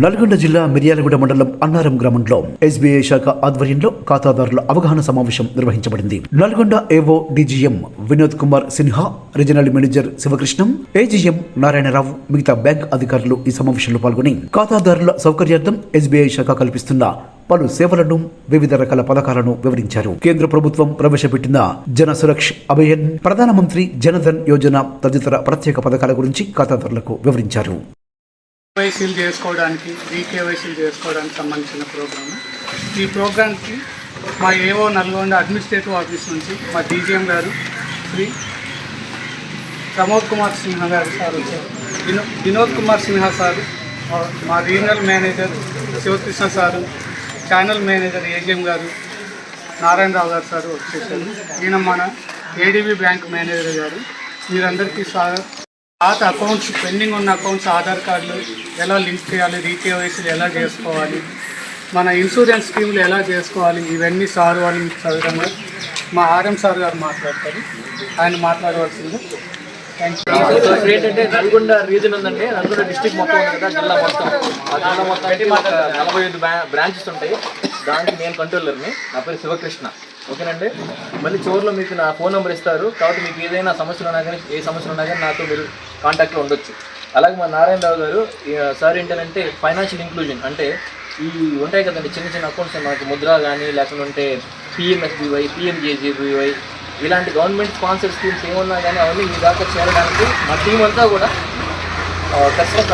నల్గొండ జిల్లా మిర్యాలగూడ మండలం అన్నారం గ్రామంలో ఎస్బీఐ శాఖ ఆధ్వర్యంలో ఖాతాదారుల అవగాహన సమావేశం నిర్వహించబడింది. నల్గొండ ఏవో DGM Vinod Kumar Sinha regional manager Shivakrishna AGM Narayanarao మిగతా బ్యాంక్ అధికారులు ఈ సమావేశంలో పాల్గొని ఖాతాదారుల సౌకర్యార్థం ఎస్బీఐ శాఖ కల్పిస్తున్న పలు సేవలను వివిధ రకాల పథకాలను వివరించారు. కేంద్ర ప్రభుత్వం ప్రవేశపెట్టిన జన సురక్ష అభియన్ ప్రధానమంత్రి జనధన్ యోజన తదితర ప్రత్యేక పథకాల గురించి ఖాతాదారులకు వివరించారు. కేవైసీలు చేసుకోవడానికి రీకేవైసీలు చేసుకోవడానికి సంబంధించిన ప్రోగ్రామ్. ఈ ప్రోగ్రామ్కి మా ఏవో నల్గొండ అడ్మినిస్ట్రేటివ్ ఆఫీస్ నుంచి మా డీజీఎం గారు శ్రీ ప్రమోద్ కుమార్ సిన్హా గారు సార్ వచ్చారు. వినో వినోద్ కుమార్ సిన్హా సారు మా- మా regional manager Shivakrishna sir channel manager AGM గారు నారాయణరావు గారు సార్ వచ్చేసారు. ఈయన మన ఏడీబీ బ్యాంక్ మేనేజర్ గారు. మీరందరికీ స్వాగతం పాత అకౌంట్స్ పెండింగ్ ఉన్న అకౌంట్స్ ఆధార్ కార్డులు ఎలా లింక్ చేయాలి రీకేవైసీలు ఎలా చేసుకోవాలి మన ఇన్సూరెన్స్ స్కీమ్లు ఎలా చేసుకోవాలి ఇవన్నీ సార్ వాళ్ళు మీకు మా ఆర్ఎం సార్ గారు మాట్లాడతారు. ఆయన మాట్లాడవలసింది. థ్యాంక్ యూ ఏంటంటే నల్గొండ రీజన్ ఉందండి. నల్గొండ డిస్టిక్ మొత్తం ఉంది కదా జిల్లా మొత్తం. ఆ జిల్లా మొత్తానికి నలభై ఐదు బ్రాంచెస్ ఉంటాయి. దానికి నేను కంట్రోలర్ని నా పేరు శివకృష్ణ. ఓకేనండి? మళ్ళీ చివరిలో మీకు నా ఫోన్ నెంబర్ ఇస్తారు. కాబట్టి మీకు ఏదైనా సమస్యలు ఉన్నా కానీ ఏ సమస్యలు ఉన్నా కానీ నాతో మీరు కాంటాక్ట్లో ఉండొచ్చు. అలాగే మా నారాయణరావు గారు సార్ ఏంటంటే ఫైనాన్షియల్ ఇంక్లూజన్ అంటే ఈ ఉంటాయి కదండి చిన్న చిన్న అకౌంట్స్ మనకి ముద్ర కానీ లేకుంటే పిఎంఎస్బివై పిఎంజేజీబీవై ఇలాంటి గవర్నమెంట్ స్పాన్సర్ స్కీమ్స్ ఏమన్నా కానీ అవన్నీ మీ దాకా చేరడానికి మా టీం అంతా కూడా ఆ, కష్టం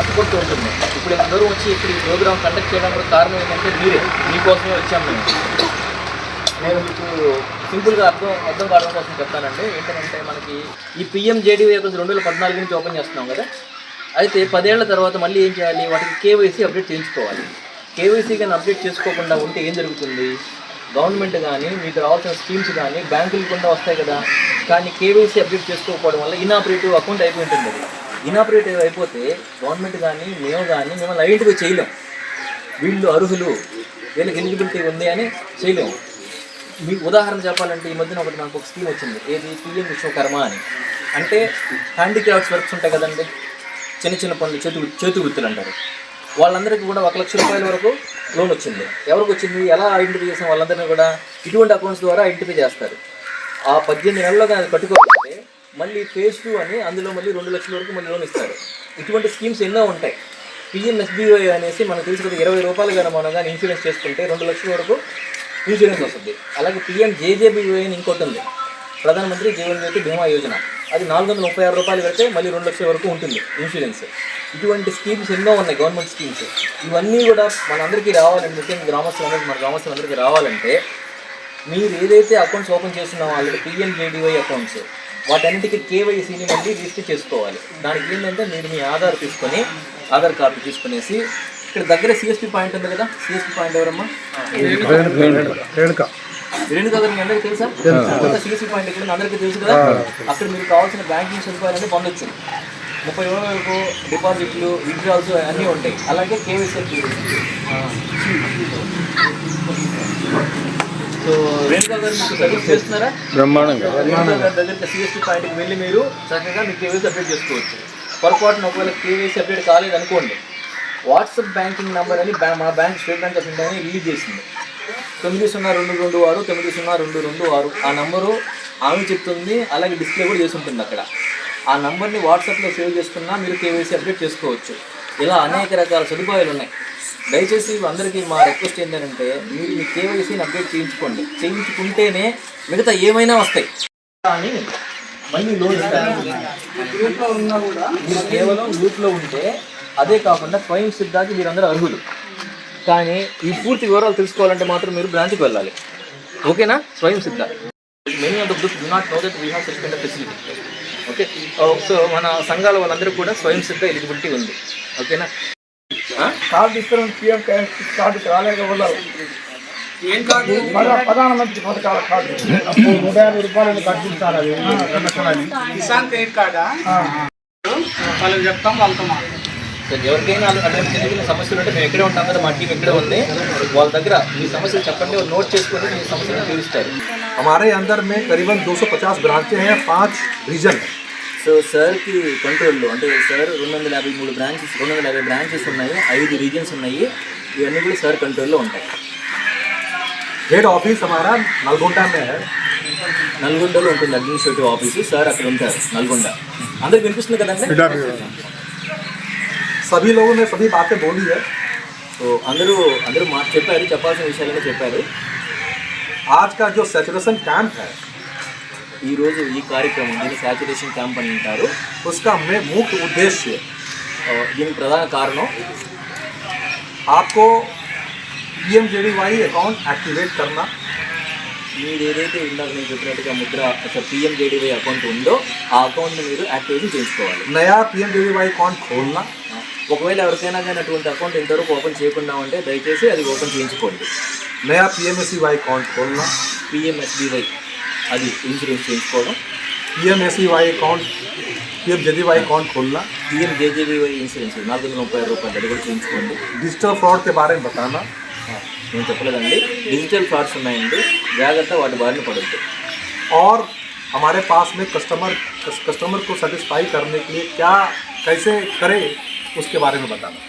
ఉంటుంది. ఇప్పుడు అందరూ వచ్చి ఇక్కడ ఈ ప్రోగ్రామ్ కండక్ట్ చేయడానికి కూడా కారణం ఏంటంటే మీరే. మీకోసమే వచ్చాము మేము. నేను మీకు సింపుల్గా అర్థం అర్థం కావడం కోసం చెప్తానండి. ఏంటంటే మనకి ఈ పిఎంజేడీవై కొంచెం రెండు వేల పద్నాలుగు నుంచి ఓపెన్ చేస్తున్నాం కదా. అయితే పదేళ్ళ తర్వాత మళ్ళీ ఏం చేయాలి? వాటికి కేవైసీ అప్డేట్ చేయించుకోవాలి. కేవైసీ కానీ అప్డేట్ చేసుకోకుండా ఉంటే ఏం జరుగుతుంది? గవర్నమెంట్ కానీ మీకు రావాల్సిన స్కీమ్స్ కానీ బ్యాంకులు కూడా వస్తాయి కదా. కానీ కేవైసీ అప్డేట్ చేసుకోకపోవడం వల్ల ఇనాపరేటివ్ అకౌంట్ అయిపోయి ఉంటుంది. అది ఇనాపరేటివ్ అయిపోతే గవర్నమెంట్ కానీ మేము కానీ మిమ్మల్ని ఐడెంటిఫై చేయలేం. వీళ్ళు అర్హులు వీళ్ళకి ఎలిజిబిలిటీ ఉంది అని చేయలేము మీకు ఉదాహరణ చెప్పాలంటే ఈ మధ్యన ఒకటి నాకు ఒక స్కీమ్ వచ్చింది. ఏది? పిఎం విశ్వకర్మ అని. అంటే హ్యాండిక్రాఫ్ట్స్ వర్క్స్ ఉంటాయి కదండి. చిన్న చిన్న పనులు చేతి చేతి వృత్తులు అంటారు. వాళ్ళందరికీ కూడా ఒక లక్ష రూపాయల వరకు లోన్ వచ్చింది. ఎవరికి వచ్చింది? ఎలా ఐడెంటిఫై చేసిన వాళ్ళందరినీ కూడా ఇటువంటి అకౌంట్స్ ద్వారా ఐడెంటిఫై చేస్తారు. ఆ పద్దెనిమిది నెలల్లో కానీ అది కట్టుకోకపోతే మళ్ళీ ఫేజ్ టూ అని అందులో మళ్ళీ రెండు లక్షల వరకు మళ్ళీ లోన్ ఇస్తారు. ఇటువంటి స్కీమ్స్ ఎన్నో ఉంటాయి. పిఎంఎస్బిఐ అనేసి మనకు తెలుసు కదా ఇరవై రూపాయలు కానీ మనం కానీ ఇన్సూరెన్స్ చేసుకుంటే రెండు లక్షల వరకు ఇన్సూరెన్స్ వస్తుంది. అలాగే పిఎం అని ఇంకోటి ఉంది. ప్రధానమంత్రి జీవన్ జ్యోతి బీమా యోజన. అది నాలుగు వందల ముప్పై ఆరు రూపాయలు పెడితే మళ్ళీ రెండు లక్షల వరకు ఉంటుంది ఇన్సూరెన్స్. ఇటువంటి స్కీమ్స్ ఎన్నో ఉన్నాయి గవర్నమెంట్ స్కీమ్స్. ఇవన్నీ కూడా మనందరికీ రావాలంటే ముఖ్యంగా గ్రామస్తులందరికీ మన గ్రామస్తులందరికీ రావాలంటే మీరు ఏదైతే అకౌంట్స్ ఓపెన్ చేస్తున్నామో ఆల్రెడీ పిఎంజేడీవై అకౌంట్స్ వాటన్నిటికీ కేవైసీని మళ్ళీ రిజిస్టర్ చేసుకోవాలి. దానికి ఏంటంటే మీరు మీ ఆధార్ తీసుకొని ఆధార్ కార్డు తీసుకునేసి ఇక్కడ దగ్గర సిఎస్పి పాయింట్ ఉంది కదా? సిఎస్పి పాయింట్ ఎవరమ్మా? రేణుకా? గారు మీ అందరికీ తెలుసా? సిఎస్పి పాయింట్ ఇక్కడ అందరికీ తెలుసు కదా? అక్కడ మీకు కావాల్సిన బ్యాంకింగ్ సదుపాయాలన్నీ పొందొచ్చు. ముప్పై వేల వరకు డిపాజిట్లు విత్డ్రాల్స్ అన్నీ ఉంటాయి. అలాగే కేవైసీ సో రేణుకా గారు మీకు సర్వీస్ చేస్తున్నారా? బ్రహ్మాండంగా. రేణుకా గారి దగ్గరికి సిఎస్టీ పాయింట్కి వెళ్ళి మీరు చక్కగా మీ కేవైసీ అప్డేట్ చేసుకోవచ్చు. పొరపాటున ఒకవేళ కేవైసీ అప్డేట్ కాలేదు అనుకోండి వాట్సాప్ బ్యాంకింగ్ నెంబర్ అని మన మా bank State Bank of India అని రిలీజ్ చేసింది. తొమ్మిది సున్నా రెండు రెండు ఆరు తొమ్మిది సున్నా రెండు రెండు ఆరు. ఆ నెంబరు ఆమె చెప్తుంది అలాగే డిస్ప్లే కూడా చేస్తుంటుంది అక్కడ. ఆ నెంబర్ని వాట్సాప్లో సేవ్ చేసుకున్నా మీరు కేవైసీ అప్డేట్ చేసుకోవచ్చు. ఇలా అనేక రకాల సదుపాయాలు ఉన్నాయి. దయచేసి అందరికీ మా రిక్వెస్ట్ ఏంటంటే మీరు మీ కేవైసీని అప్డేట్ చేయించుకోండి. చేయించుకుంటేనే మిగతా ఏమైనా వస్తాయి. కానీ మళ్ళీ లోన్ ఇస్తారు మీరు కేవలం లూప్లో ఉంటే అదే కాకుండా స్వయం సిద్ధాకి మీరందరూ అర్హులు కానీ ఈ పూర్తి వివరాలు తెలుసుకోవాలంటే మాత్రం మీరు బ్రాంచ్కి వెళ్ళాలి ఓకేనా స్వయం సిద్ధ many of the group do not know that we have such kind of facility okay so మన సంఘాల వాళ్ళందరూ కూడా స్వయం సిద్ధ ఎలిజిబిలిటీ ఉంది ఓకేనా? కార్డు ఇస్తున్నాం సీఎం కార్డు రాలేకపోవాలి ఏం కాదు మన ప్రధానమంత్రి పథకాల కార్డు నూట యాభై రూపాయలు కట్టిస్తారు అది. కిసాన్ క్రెడిట్ కార్డా వాళ్ళకి చెప్తాం వాళ్ళతో సో ఎవరికైనా అలా- అటువంటి చిన్న చిన్న సమస్యలు ఉంటే మేము ఎక్కడే ఉంటాం కదా మా టీం ఎక్కడే ఉంది వాళ్ళ దగ్గర మీ సమస్యలు చెప్పండి వాళ్ళు నోట్ చేసుకొని మీ సమస్యలను తీరుస్తారు हमारे अंदर में करीबन 250 ब्रांचें हैं पांच रीजन है సో సార్కి కంట్రోల్లో అంటే సార్ రెండు వందల యాభై మూడు బ్రాంచెస్ రెండు వందల యాభై బ్రాంచెస్ ఉన్నాయి ఐదు రీజన్స్ ఉన్నాయి ఇవన్నీ కూడా సార్ కంట్రోల్లో ఉంటాయి हेड ऑफिस हमारा नलगोंडा में है నల్గొండలో ఉంటుంది అడ్మినిస్ట్రేటివ్ ఆఫీసు సార్ అక్కడ ఉంటారు నల్గొండ అందరికి వినిపిస్తుంది కదండి సభీ లోగో నే సభీ బాతే బోలి హై సో అందరూ అందరూ మా చెప్పారు చెప్పాల్సిన విషయాలను చెప్పారు ఆజ్ కా జో సెచురేషన్ క్యాంప్ హై ఈరోజు ఈ కార్యక్రమం దీన్ని సాచురేషన్ క్యాంప్ అని అంటారు ఉస్కా మే ముఖ్య ఉద్దేశ్య దీనికి ప్రధాన కారణం ఆప్కో పిఎంజేడీవై అకౌంట్ యాక్టివేట్ కర్నా మీరు ఏదైతే ఇందాక నేను చెప్పినట్టుగా ముద్ర అసలు పిఎంజేడీవై అకౌంట్ ఉందో ఆ అకౌంట్ని మీరు యాక్టివేషన్ చేసుకోవాలి నయా పిఎంజేడీవై అకౌంట్ ఖోల్నా ఒకవేళ ఎవరికైనా కానీ అటువంటి అకౌంట్ ఇంతవరకు ఓపెన్ చేయకుండా ఉంటే దయచేసి అది ఓపెన్ చేయించుకోండి नया P M S C Y account खोलना పిఎంఎస్బీవై అది ఇన్సూరెన్స్ చేయించుకోవడం P M S C Y account P M J D Y account खोलना పిఎంజేజేబీవై ఇన్సూరెన్స్ నాలుగు వందల ముప్పై ఆరు రూపాయలు అది కూడా చేయించుకోండి डिजिटल फ्रॉड के बारे में बताना ఆ, నేను చెప్పలేదండి డిజిటల్ ఫ్రాడ్స్ ఉన్నాయండి జాగ్రత్త వాటి బారిన పడద్దు और हमारे पास में कस्टमर कस्टमर को सेटिस्फाई करने के लिए क्या कैसे करें उसके बारे में बताना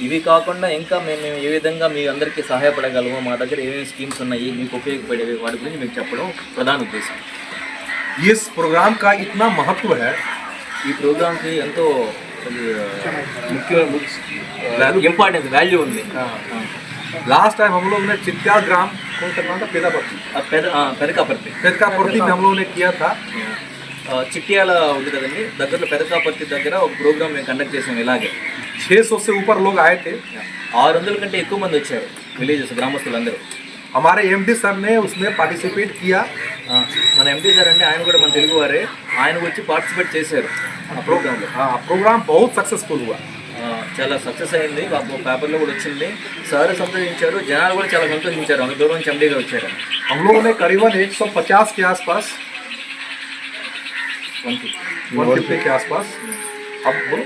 ఇవి కాకుండా ఇంకా మేము మేము ఏ విధంగా మీ అందరికీ సహాయపడగలమో మా దగ్గర ఏమేమి స్కీమ్స్ ఉన్నాయి మీకు ఉపయోగపడేవి వాటి గురించి మీకు చెప్పడం ప్రధాన ఉద్దేశం इस प्रोग्राम का इतना महत्व है ఈ ప్రోగ్రామ్కి ఎంతో అది, ఆ, ముఖ్య ఇంపార్టెన్స్ వాల్యూ ఉంది ఆ, लास्ट टाइम हम लोग ने चित्या ग्राम कौन सा ग्राम था पेदापट्टी ఆ పెద ఆ, పెదకాపర్తి पेदकापट्टी में हम लोगों ने किया था ఆ, చిట్యాల ఉంది కదండి దగ్గరలో పెదకాపర్తి దగ్గర ఒక ప్రోగ్రామ్ మేము కండక్ట్ చేసాం ఇలాగే 600 से ऊपर लोग आए थे ఆరు వందల కంటే ఎక్కువ మంది వచ్చారు విలేజెస్ గ్రామస్తులందరూ हमारे एमडी सर ने उसमें पार्टिसिपेट किया ఆ, మన ఎంపీ సార్ అండి ఆయన కూడా మన తెలుగు వారే ఆయన వచ్చి పార్టిసిపేట్ చేశారు ఆ ప్రోగ్రాంలో हाँ प्रोग्राम बहुत सक्सेसफुल हुआ ఆ, చాలా సక్సెస్ అయింది పాపం పేపర్లో కూడా వచ్చింది సార్ సంతోషించారు జనాలు కూడా చాలా సంతోషించారు అంత దూరం నుంచి ఎండీగా వచ్చారు हम लोगों ने करीबन 150 के आसपास వన్ ఫిఫ్టీ 150 के आसपास अब बोलो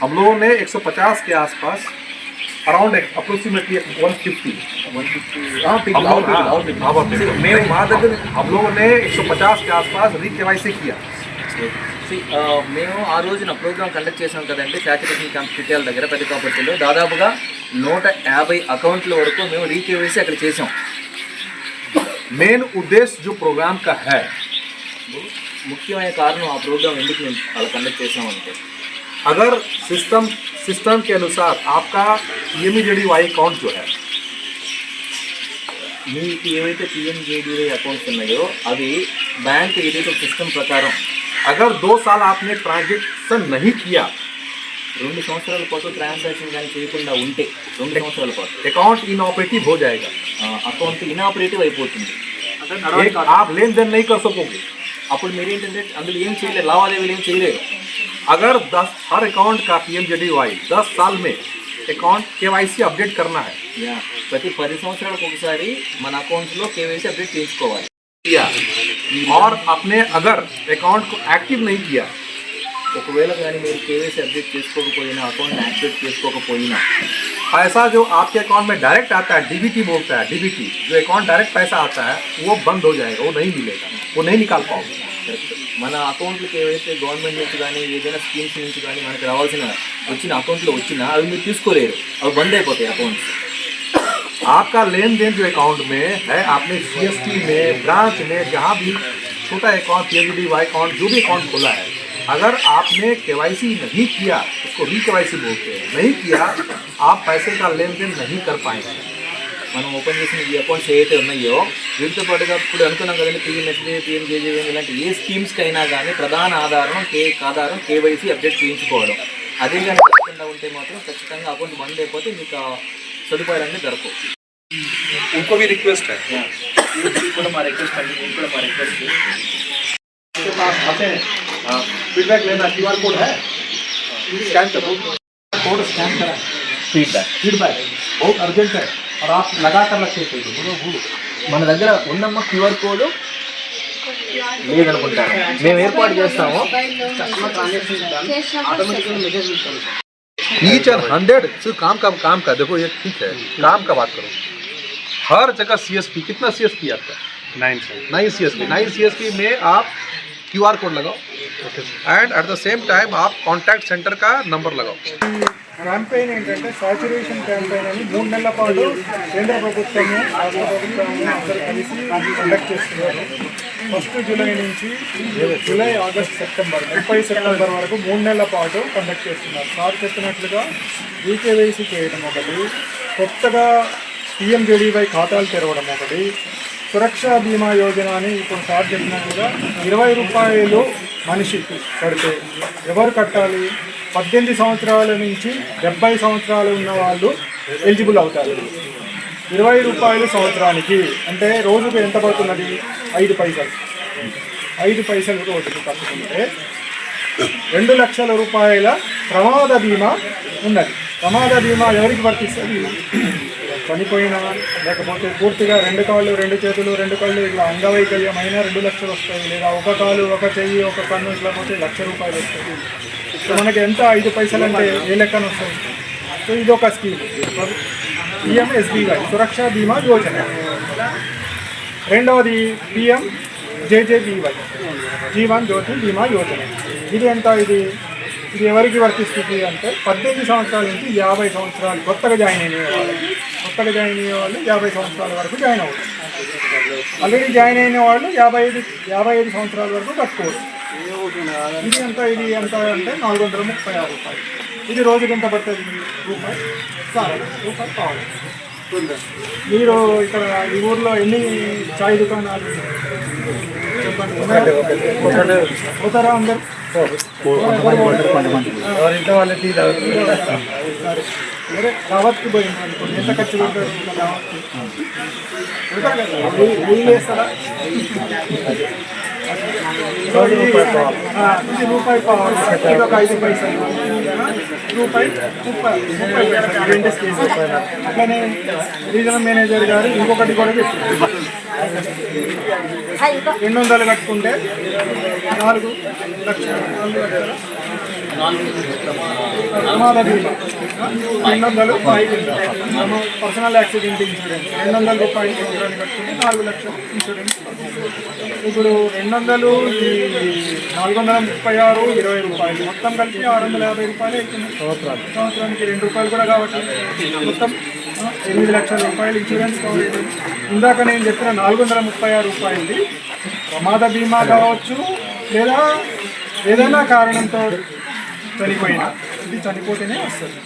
हम लोगों ने 150 के आसपास अराउंड अप्रोक्सीमेटली 150 వన్ ఫిఫ్టీ हाँ, ठीक, अब- हाँ, अब- हाँ, अब- हाँ, अब- See, मैं वहाँ तक हम लोगों ने 150 के आसपास री के किया See, ఆ, మేము ఆ రోజున ప్రోగ్రామ్ కండక్ట్ చేసాం కదండి శాచురేషన్ క్యాంప్ చిట్యాల దగ్గర పెద్ద కాపర్తిలో దాదాపుగా నూట యాభై అకౌంట్ల వరకు మేము రీకేవేసి అక్కడ చేసాం मेन उद्देश्य जो प्रोग्राम का है ముఖ్యమైన కారణం ఆ ప్రోగ్రామ్ ఎందుకు మేము అలా కండక్ట్ చేసామంటే अगर सिस्टम सिस्टम के अनुसार आपका पीएमईजेडी वाई अकाउंट जो है మీకు ఏవైతే పిఎంజేడీవై అకౌంట్స్ ఉన్నాయో అవి బ్యాంక్ ఏదైతే సిస్టమ్ ప్రకారం अगर दो साल आपने ट्रांजेक्शन नहीं किया రెండు సంవత్సరాల పాటు ట్రాన్సాక్షన్ కానీ చేయకుండా ఉంటే రెండు సంవత్సరాల పాటు अकाउंट इनऑपरेटिव हो जाएगा అకౌంట్ ఇనాపరేటివ్ అయిపోతుంది एक आप लेन देन नहीं कर सकोगे అప్పుడు మీరు ఏంటంటే అందులో ఏం చేయలేరు లావాదేవీలు ఏం చేయలేరు अगर 10 हर अकाउंट का पीएमजेडी वाई दस साल में अकाउंट के अपडेट करना है యా ప్రతి పది సంవత్సరాలకు ఒకసారి మన అకౌంట్స్లో కేవైసీ అప్డేట్ చేయించుకోవాలి किया और आपने अगर अकाउंट को एक्टिव नहीं किया ఒకవేళ కానీ మీరు కేవైసీ అప్డేట్ చేసుకోకపోయినా అకౌంట్ యాక్టివేట్ చేసుకోకపోయినా पैसा जो आपके अकाउंट में डायरेक्ट आता है डीबीटी बोलता है डीबीटी जो अकाउंट डायरेक्ट पैसा आता है वो बंद हो जाएगा वो नहीं मिलेगा वो नहीं निकाल पाओगे కరెక్ట్ మన అకౌంట్లకి ఏవైతే గవర్నమెంట్ నుంచి కానీ ఏదైనా స్కీమ్స్ నుంచి కానీ మనకి రావాల్సిన వచ్చిన అకౌంట్లో వచ్చినా అవి మీరు తీసుకోలేరు అవి బంద్ అయిపోతాయి అకౌంట్స్ आपका लेन देन जो अकाउंट में है आपने सीएसटी में ब्रांच में जहाँ भी छोटा अकाउंट पी वाई अकाउंट जो भी अकाउंट खोला है अगर आपने केवाईसी नहीं किया उसको री केवाईसी बोलते हैं नहीं किया आप पैसे का लेन देन नहीं कर पाएंगे మనం ఓపెన్ చేసిన ఈ అకౌంట్స్ ఏవైతే ఉన్నాయో వీటితో పాటుగా ఇప్పుడు అనుకున్నాం కదండి పిఎంఎస్బీ పిఎంజేజేవీ ఇలాంటి ఏ స్కీమ్స్కి అయినా కానీ ప్రధాన ఆధారం కే ఆధారం కేవైసీ అప్డేట్ చేయించుకోవడం అదే కానీ జరగకుండా ఉంటే మాత్రం ఖచ్చితంగా అకౌంట్ బంద్ అయిపోతే మీకు ఆ సదుపాయాలన్నీ దొరకవు उनको भी रिक्वेस्ट है ఇది కూడా మా రిక్వెస్ట్ అండి ఇది కూడా మా రిక్వెస్ట్ के पास आते हैं फीडबैक लेना क्यू आर कोड है स्कैन करो कोड स्कैन करा ఫీడ్బ్యాక్ फीडबैक बहुत अर्जेंट है और आप लगा कर रखे थे बोलो बोलो మన దగ్గర ఉన్నమ్మ క్యూఆర్ కోడ్ లేదనుకుంటాను మేము ఏర్పాటు చేస్తాము ईच एंड हंड्रेड सिर्फ काम का काम का देखो ये ठीक है काम का बात करो हर जगह सीएसपी कितना सीएसपी आपका nine sir nine C S P nine C S P में आप क्यू आर कोड लगाओ and at the same time आप कॉन्टैक्ट सेंटर का नंबर लगाओ క్యాంపెయిన్ ఏంటంటే సాచురేషన్ క్యాంపెయిన్ అని మూడు నెలల పాటు కేంద్ర ప్రభుత్వము రాష్ట్ర ప్రభుత్వము అందరూ కలిసి కండక్ట్ చేస్తున్నారు ఫస్ట్ జూలై నుంచి జూలై ఆగస్ట్ సెప్టెంబర్ ముప్పై సెప్టెంబర్ వరకు మూడు నెలల పాటు కండక్ట్ చేస్తున్నారు సార్ చెప్పినట్లుగా ఈకేవైసీ చేయడం ఒకటి కొత్తగా పిఎంజేడీవై ఖాతాలు తెరవడం ఒకటి సురక్ష బీమా యోజన అని ఇప్పుడు సార్ చెప్పినట్టుగా ఇరవై రూపాయలు మనిషికి కడితే ఎవరు కట్టాలి? పద్దెనిమిది సంవత్సరాల నుంచి డెబ్బై సంవత్సరాలు ఉన్న వాళ్ళు ఎలిజిబుల్ అవుతారు. ఇరవై రూపాయలు సంవత్సరానికి అంటే రోజుకు ఎంత పడుతున్నది? ఐదు పైసలు. ఐదు పైసలు రోజుకు కట్టుకుంటే రెండు లక్షల రూపాయల ప్రమాద బీమా ఉన్నది. ప్రమాద బీమా ఎవరికి వర్తిస్తుంది? చనిపోయినా లేకపోతే పూర్తిగా రెండు కాళ్ళు రెండు చేతులు రెండు కళ్ళు ఇట్లా అంగవైకల్యం అయినా రెండు లక్షలు వస్తాయి. లేదా ఒక కాలు ఒక చెయ్యి ఒక కన్ను ఇట్లా పోతే లక్ష రూపాయలు వస్తాయి. సో మనకి ఎంత ఐదు పైసలు అంటే ఏ లెక్కన వస్తాయి? సో ఇది ఒక స్కీమ్ పిఎంఎస్బీవై సురక్ష బీమా యోజన. రెండవది పిఎం జేజేబీవై జీవన్ జ్యోతి బీమా యోజన. ఇది ఎంత ఇది? ఇది ఎవరికి వర్తిస్తుంది అంటే పద్దెనిమిది సంవత్సరాల నుంచి యాభై సంవత్సరాలు కొత్తగా జాయిన్ అయిన అక్కడ జాయిన్ అయ్యే వాళ్ళు యాభై సంవత్సరాల వరకు జాయిన్ అవ్వచ్చు ఆల్రెడీ జాయిన్ అయిన వాళ్ళు యాభై ఐదు యాభై ఐదు సంవత్సరాల వరకు కట్టుకోవచ్చు ఇది ఎంత ఇది ఎంత అంటే నాలుగు వందల ముప్పై ఆరు రూపాయలు ఇది రోజుకి ఎంత పడుతుంది రూపాయి సార్ రూపాయి కావాలి మీరు ఇక్కడ ఈ ఊర్లో ఎన్ని చాయ్ దుకాణాలు చెప్పండి పోతారా అందరు వాళ్ళ టీ సరే దావత్కి పోయింది అనుకోండి ఎంత ఖర్చు దావత్కి. వెయ్యి- వేస్తారా ఇది రూపాయి ఇది ఒక ఐదు పైసలు. రూపాయి ముప్పై ముప్పై పైసలు రెండు స్కేస్ అట్లనే రీజనల్ మేనేజర్ గారు ఇంకొకటి కూడా చెప్పారు. రెండు వందలు కట్టుకుంటే నాలుగు లక్షలు. నాలుగు లక్షల. ప్రమాద బీమా రెండు వందలు పర్సనల్ యాక్సిడెంట్ ఇన్సూరెన్స్. రెండు వందల రూపాయలు కట్టుకుంటే నాలుగు లక్షలు ఇన్సూరెన్స్ ఇప్పుడు రెండు వందలు నాలుగు వందల ముప్పై ఆరు ఇరవై రూపాయలు. మొత్తం కలిపి ఆరు వందల యాభై రూపాయలు అవుతుంది సంవత్సరాలు సంవత్సరానికి రెండు రూపాయలు కూడా కావచ్చు మొత్తం ఎనిమిది లక్షల రూపాయలు ఇన్సూరెన్స్ కవరేజ్ ఇందాక నేను చెప్పిన నాలుగు వందల ముప్పై ఆరు రూపాయలది ప్రమాద బీమా కావచ్చు లేదా ఏదైనా కారణంతో చనిపోయినా. ఇది చనిపోతేనే వస్తుంది.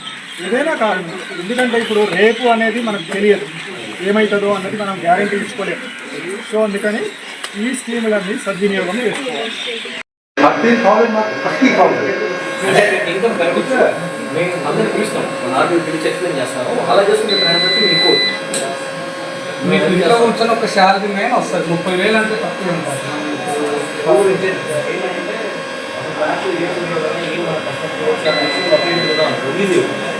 ఏదైనా కారణం. ఎందుకంటే ఇప్పుడు రేపు అనేది మనకు తెలియదు. ఏమవుతుందో అన్నది మనం గ్యారంటీ ఇచ్చుకోలేము సో అందుకని ఈ స్కీములన్నీ సద్వినియోగం చేసుకోవాలి. ఇన్కమ్ కలిగితే మేము అందరిని పిలుస్తాం ఆర్మీ పిలిచి ఎక్స్ప్లెయిన్ చేస్తాము అలా చేసుకుంటే ట్రాన్సాక్షన్ మీకు మీకు ఇంట్లో కూర్చొని ఒక శాలరీ మెయిన్ వస్తుంది. ముప్పై వేలు అంటే తక్కువ ఉంటుంది 我现在知道这个事儿我